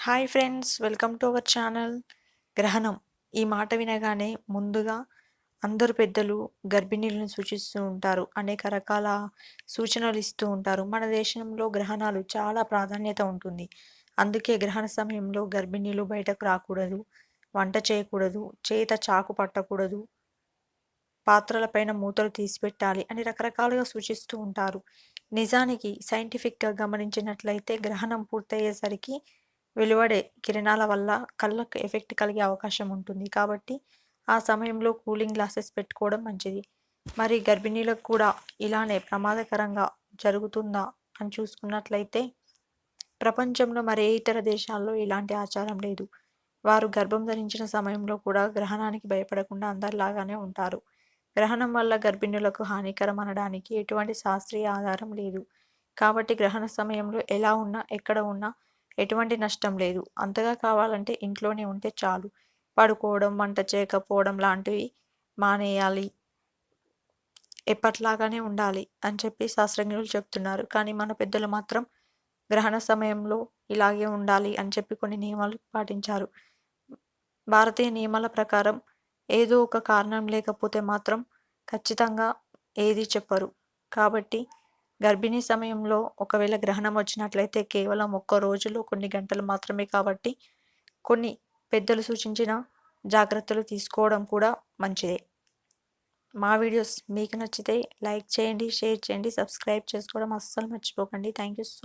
Hi friends welcome to our channel గ్రహణం. ఈ మాట వినగానే ముందుగా అందరు పెద్దలు గర్భిణీలను సూచిస్తూ ఉంటారు. అనేక రకాల సూచనలు ఇస్తూ ఉంటారు. మన దేశంలో గ్రహణాలు చాలా ప్రాధాన్యత ఉంటుంది. అందుకే గ్రహణ సమయంలో గర్భిణీలు బయటకు రాకూడదు వంట చేయకూడదు చేత చాకు పట్టకూడదు పాత్రలపైన మూతలు తీసిపెట్టాలి అని రకరకాలుగా సూచిస్తూ ఉంటారు. నిజానికి సైంటిఫిక్గా గమనించినట్లయితే గ్రహణం పూర్తయ్యేసరికి వెలువడే కిరణాల వల్ల కళ్ళకు ఎఫెక్ట్ కలిగే అవకాశం ఉంటుంది. కాబట్టి ఆ సమయంలో కూలింగ్ గ్లాసెస్ పెట్టుకోవడం మంచిది. మరి గర్భిణీలకు కూడా ఇలానే ప్రమాదకరంగా జరుగుతుందా అని చూసుకున్నట్లయితే ప్రపంచంలో మరే ఇతర దేశాల్లో ఇలాంటి ఆచారం లేదు. వారు గర్భం ధరించిన సమయంలో కూడా గ్రహణానికి భయపడకుండా అందరిలాగానే ఉంటారు. గ్రహణం వల్ల గర్భిణులకు హానికరం అనడానికి ఎటువంటి శాస్త్రీయ ఆధారం లేదు. కాబట్టి గ్రహణ సమయంలో ఎలా ఉన్నా ఎక్కడ ఉన్నా ఎటువంటి నష్టం లేదు. అంతగా కావాలంటే ఇంట్లోనే ఉంటే చాలు. పడుకోవడం వంట చేయకపోవడం లాంటివి మానేయాలి. ఎప్పట్లాగానే ఉండాలి అని చెప్పి శాస్త్రజ్ఞులు చెప్తున్నారు. కానీ మన పెద్దలు మాత్రం గ్రహణ సమయంలో ఇలాగే ఉండాలి అని చెప్పి కొన్ని నియమాలు పాటించారు. భారతీయ నియమాల ప్రకారం ఏదో ఒక కారణం లేకపోతే మాత్రం ఖచ్చితంగా ఏది చెప్పరు. కాబట్టి గర్భిణీ సమయంలో ఒకవేళ గ్రహణం వచ్చినట్లయితే కేవలం ఒక్క రోజులో కొన్ని గంటలు మాత్రమే కాబట్టి కొన్ని పెద్దలు సూచించిన జాగ్రత్తలు తీసుకోవడం కూడా మంచిదే. మా వీడియోస్ మీకు నచ్చితే లైక్ చేయండి షేర్ చేయండి సబ్స్క్రైబ్ చేసుకోవడం అస్సలు మర్చిపోకండి. Thank you so